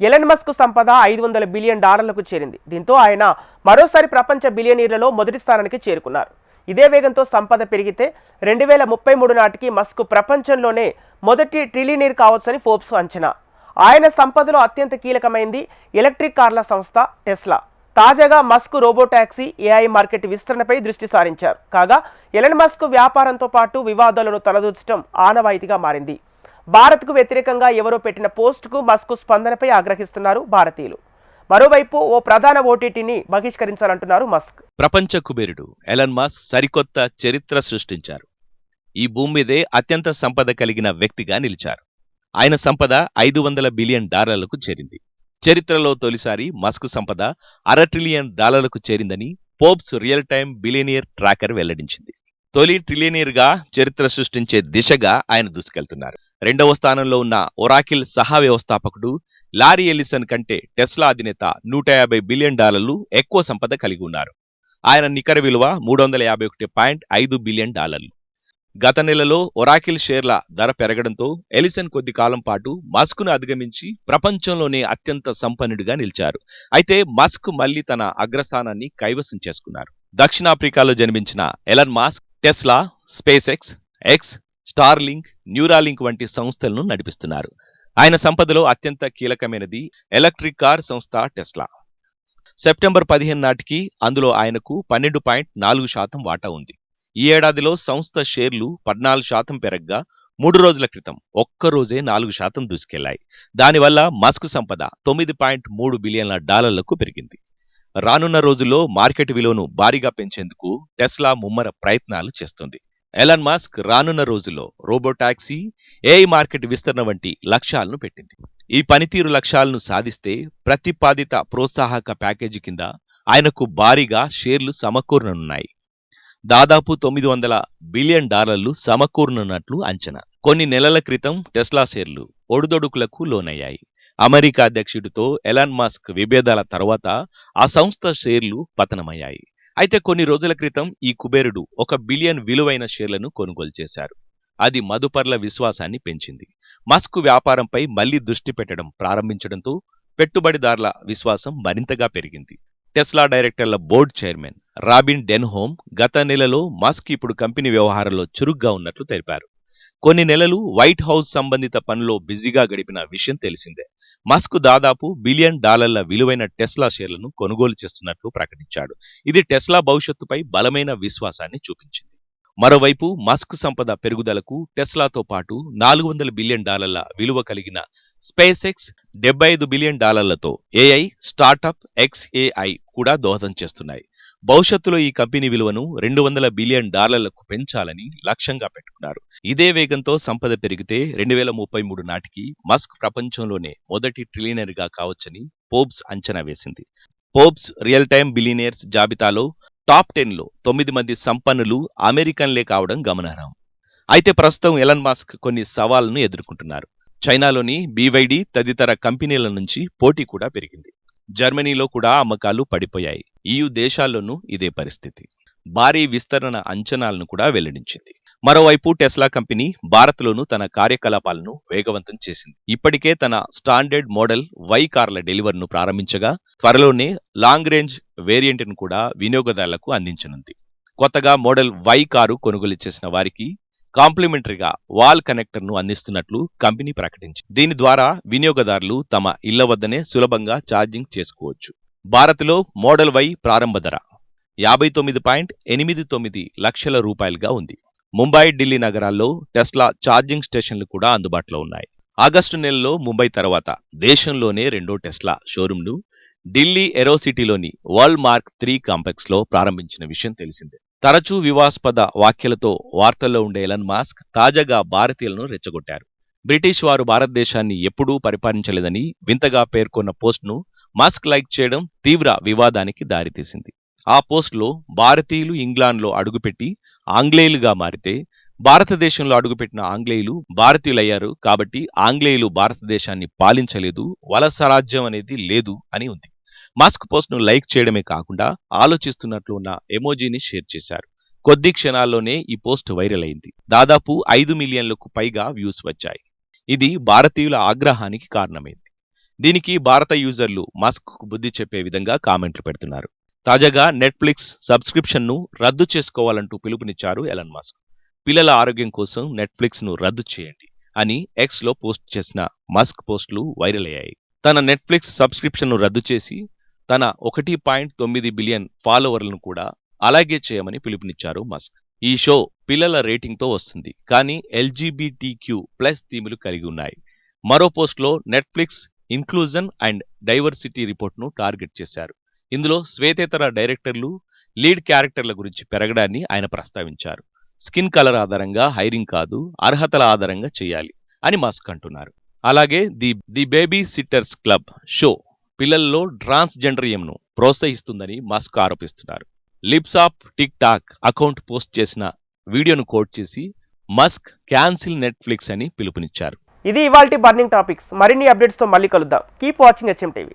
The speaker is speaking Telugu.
ఎలన్ మస్క్ సంపద ఐదు వందల బిలియన్ డాలర్లకు చేరింది. దీంతో ఆయన మరోసారి ప్రపంచ బిలియనీర్లలో మొదటి స్థానానికి చేరుకున్నారు. ఇదే వేగంతో సంపద పెరిగితే రెండు వేల ముప్పై మూడు నాటికి మస్క్ ప్రపంచంలోనే మొదటి ట్రిలియనీర్ కావచ్చని ఫోర్బ్స్ అంచనా. ఆయన సంపదలో అత్యంత కీలకమైంది ఎలక్ట్రిక్ కార్ల సంస్థ టెస్లా. తాజాగా మస్క్ రోబోటాక్సీ ఏఐ మార్కెట్ విస్తరణపై దృష్టి సారించారు. కాగా ఎలన్ మస్క్ వ్యాపారంతో పాటు వివాదాలను తలదూర్చడం ఆనవాయితీగా మారింది. భారత్కు వ్యతిరేకంగా ఎవరో పెట్టిన పోస్టుకు మస్క్ స్పందనపై ఆగ్రహిస్తున్నారు భారతీయులు. మరోవైపు ఓ ప్రధాన ఓటీటీని బహిష్కరించాలంటున్నారు మస్క్. ప్రపంచ కుబేరుడు ఎలన్ మస్క్ సరికొత్త చరిత్ర సృష్టించారు. ఈ భూమి మీదే అత్యంత సంపద కలిగిన వ్యక్తిగా నిలిచారు. ఆయన సంపద ఐదు వందల బిలియన్ డాలర్లకు చేరింది. చరిత్రలో తొలిసారి మస్క్ సంపద అర ట్రిలియన్ డాలర్లకు చేరిందని Forbes real time billionaire tracker వెల్లడించింది. తొలి ట్రిలియనియర్గా చరిత్ర సృష్టించే దిశగా ఆయన దూసుకెళ్తున్నారు. రెండవ స్థానంలో ఉన్న ఒరాకిల్ సహా వ్యవస్థాపకుడు లారీ ఎలిసన్ కంటే టెస్లా అధినేత నూట యాభై బిలియన్ డాలర్లు ఎక్కువ సంపద కలిగి ఉన్నారు. ఆయన నికర విలువ మూడు వందల యాభై ఒకటి పాయింట్ ఐదు బిలియన్ డాలర్లు. గత నెలలో ఒరాకిల్ షేర్ల ధర పెరగడంతో ఎలిసన్ కొద్ది కాలం పాటు మస్క్ను అధిగమించి ప్రపంచంలోనే అత్యంత సంపన్నుడిగా నిలిచారు. అయితే మస్క్ మళ్ళీ తన అగ్రస్థానాన్ని కైవసం చేసుకున్నారు. దక్షిణాఫ్రికాలో జన్మించిన Elon Musk Tesla SpaceX X Starlink Neuralink వంటి సంస్థలను నడిపిస్తున్నారు. ఆయన సంపదలో అత్యంత కీలకమైనది ఎలక్ట్రిక్ కార్ సంస్థ టెస్లా. సెప్టెంబర్ పదిహేను నాటికి అందులో ఆయనకు పన్నెండు పాయింట్ నాలుగు శాతం వాటా ఉంది. ఈ ఏడాదిలో సంస్థ షేర్లు పద్నాలుగు శాతం పెరగ్గా మూడు రోజుల క్రితం ఒక్కరోజే నాలుగు శాతం దూసుకెళ్ళాయి. దానివల్ల మస్క్ సంపద తొమ్మిది పాయింట్ మూడు బిలియన్ల డాలర్లకు పెరిగింది. రానున్న రోజుల్లో మార్కెట్ విలువను భారీగా పెంచేందుకు టెస్లా ముమ్మర ప్రయత్నాలు చేస్తుంది. ఎలాన్ మాస్క్ రానున్న రోజుల్లో రోబోటాక్సీ ఏఐ మార్కెట్ విస్తరణ వంటి లక్ష్యాలను పెట్టింది. ఈ పనితీరు లక్ష్యాలను సాధిస్తే ప్రతిపాదిత ప్రోత్సాహక ప్యాకేజీ కింద ఆయనకు భారీగా షేర్లు సమకూరనున్నాయి. దాదాపు తొమ్మిది వందల బిలియన్ డాలర్లు సమకూరనున్నట్లు అంచనా. కొన్ని నెలల క్రితం టెస్లా షేర్లు ఒడుదొడుకులకు లోనయ్యాయి. అమెరికా అధ్యక్షుడితో ఎలాన్ మాస్క్ విభేదాల తర్వాత ఆ సంస్థ షేర్లు పతనమయ్యాయి. అయితే కొన్ని రోజుల క్రితం ఈ కుబేరుడు ఒక బిలియన్ విలువైన షేర్లను కొనుగోలు చేశారు. అది మదుపర్ల విశ్వాసాన్ని పెంచింది. మస్క్ వ్యాపారంపై మళ్ళీ దృష్టి పెట్టడం ప్రారంభించడంతో పెట్టుబడిదారుల విశ్వాసం మరింతగా పెరిగింది. టెస్లా డైరెక్టర్ల బోర్డు చైర్మన్ రాబిన్ డెన్హోమ్ గత నెలలో మస్క్ ఇప్పుడు కంపెనీ వ్యవహారంలో చురుగ్గా ఉన్నట్లు తెలిపారు. కొన్ని నెలలు వైట్ హౌస్ సంబంధిత పనిలో బిజీగా గడిపిన విషయం తెలిసిందే. మస్క్ దాదాపు బిలియన్ డాలర్ల విలువైన టెస్లా షేర్లను కొనుగోలు చేస్తున్నట్లు ప్రకటించాడు. ఇది టెస్లా భవిష్యత్తుపై బలమైన విశ్వాసాన్ని చూపించింది. మరోవైపు మస్క్ సంపద పెరుగుదలకు టెస్లాతో పాటు నాలుగు వందల బిలియన్ డాలర్ల విలువ కలిగిన స్పేస్ ఎక్స్ డెబ్బై ఐదు బిలియన్ డాలర్లతో ఏఐ స్టార్టప్ ఎక్స్ఏఐ కూడా దోహదం చేస్తున్నాయి. భవిష్యత్తులో ఈ కంపెనీ విలువను రెండు వందల బిలియన్ డాలర్లకు పెంచాలని లక్ష్యంగా పెట్టుకున్నారు. ఇదే వేగంతో సంపద పెరిగితే రెండు వేల ముప్పై మూడు నాటికి మస్క్ ప్రపంచంలోనే మొదటి ట్రిలియనర్గా కావచ్చని పోబ్స్ అంచనా వేసింది. పోబ్స్ రియల్ టైమ్ బిలియనియర్స్ జాబితాలో టాప్ టెన్లో తొమ్మిది మంది సంపన్నులు అమెరికన్లే కావడం గమనార్హం. అయితే ప్రస్తుతం ఎలన్ మాస్క్ కొన్ని సవాళ్ళను ఎదుర్కొంటున్నారు. చైనాలోని బీవైడి తదితర కంపెనీల నుంచి పోటీ కూడా పెరిగింది. జర్మనీలో కూడా అమ్మకాలు పడిపోయాయి. ఈయు దేశాల్లోనూ ఇదే పరిస్థితి. భారీ విస్తరణ అంచనాలను కూడా వెల్లడించింది. మరోవైపు టెస్లా కంపెనీ భారత్లోనూ తన కార్యకలాపాలను వేగవంతం చేసింది. ఇప్పటికే తన స్టాండర్డ్ మోడల్ వై కార్ల డెలివర్ను ప్రారంభించగా త్వరలోనే లాంగ్ రేంజ్ వేరియంట్ను కూడా వినియోగదారులకు అందించనుంది. కొత్తగా మోడల్ వై కారు కొనుగోలు చేసిన వారికి కాంప్లిమెంటరీగా వాల్ కనెక్టర్ను అందిస్తున్నట్లు కంపెనీ ప్రకటించింది. దీని ద్వారా వినియోగదారులు తమ ఇళ్ళ వద్దనే సులభంగా ఛార్జింగ్ చేసుకోవచ్చు. భారత్లో మోడల్ వై ప్రారంభ ధర యాభై తొమ్మిది పాయింట్ ఎనిమిది తొమ్మిది లక్షల రూపాయలుగా ఉంది. ముంబై ఢిల్లీ నగరాల్లో టెస్లా ఛార్జింగ్ స్టేషన్లు కూడా అందుబాటులో ఉన్నాయి. ఆగస్టు నెలలో ముంబై తర్వాత దేశంలోనే రెండో టెస్లా షోరూంను ఢిల్లీ ఎరోసిటీలోని వరల్డ్ మార్క్ త్రీ కాంప్లెక్స్లో ప్రారంభించిన విషయం తెలిసిందే. తరచూ వివాస్పద వ్యాఖ్యలతో వార్తల్లో ఉండే ఎలన్ మాస్క్ తాజాగా భారతీయులను రెచ్చగొట్టారు. బ్రిటిష్ వారు భారతదేశాన్ని ఎప్పుడూ పరిపాలించలేదని వింతగా పేర్కొన్న పోస్ట్ను మాస్క్ లైక్ చేయడం తీవ్ర వివాదానికి దారితీసింది. ఆ పోస్ట్లో భారతీయులు ఇంగ్లాండ్లో అడుగుపెట్టి ఆంగ్లేయులుగా మారితే భారతదేశంలో అడుగుపెట్టిన ఆంగ్లేయులు భారతీయులయ్యారు కాబట్టి ఆంగ్లేయులు భారతదేశాన్ని పాలించలేదు వలసరాజ్యం అనేది లేదు అని ఉంది. మాస్క్ పోస్ట్ను లైక్ చేయడమే కాకుండా ఆలోచిస్తున్నట్లు ఉన్న ఎమోజీని షేర్ చేశారు. కొద్ది క్షణాల్లోనే ఈ పోస్ట్ వైరల్ అయింది. దాదాపు ఐదు మిలియన్లకు పైగా వ్యూస్ వచ్చాయి. ఇది భారతీయుల ఆగ్రహానికి కారణమైంది. దీనికి భారత యూజర్లు మస్క్ బుద్ధి చెప్పే విధంగా కామెంట్లు పెడుతున్నారు. తాజాగా నెట్ఫ్లిక్స్ సబ్స్క్రిప్షన్ను రద్దు చేసుకోవాలంటూ పిలుపునిచ్చారు ఎలన్ మస్క్. పిల్లల ఆరోగ్యం కోసం నెట్ఫ్లిక్స్ను రద్దు చేయండి అని ఎక్స్లో పోస్ట్ చేసిన మస్క్ పోస్టులు వైరల్ అయ్యాయి. తన నెట్ఫ్లిక్స్ సబ్స్క్రిప్షన్ను రద్దు చేసి తన ఒకటి పాయింట్ తొమ్మిది బిలియన్ ఫాలోవర్లను కూడా అలాగే చేయమని పిలుపునిచ్చారు మస్క్. ఈ షో పిల్లల రేటింగ్తో వస్తుంది కానీ ఎల్జీబీటీక్యూ ప్లస్ థీములు కలిగి ఉన్నాయి. మరో పోస్ట్లో నెట్ఫ్లిక్స్ ఇన్క్లూజన్ అండ్ డైవర్సిటీ రిపోర్ట్ను టార్గెట్ చేశారు. ఇందులో శ్వేతేతర డైరెక్టర్లు లీడ్ క్యారెక్టర్ల గురించి పెరగడాన్ని ఆయన ప్రస్తావించారు. స్కిన్ కలర్ ఆధారంగా హైరింగ్ కాదు అర్హతల ఆధారంగా చేయాలి అని మస్క్ అంటున్నారు. అలాగే the the baby sitters club show పిల్లల్లో ట్రాన్స్జెండరియంను ప్రోత్సహిస్తుందని మస్క్ ఆరోపిస్తున్నారు. Libs of TikTok account post చేసిన వీడియోను కోట్ చేసి మస్క్ క్యాన్సిల్ నెట్ఫ్లిక్స్ అని పిలుపునిచ్చారు. ఇది ఇవాల్టి బర్నింగ్ టాపిక్స్. మరిన్ని అప్డేట్స్తో మళ్ళీ కలుద్దాం. Keep watching HM TV.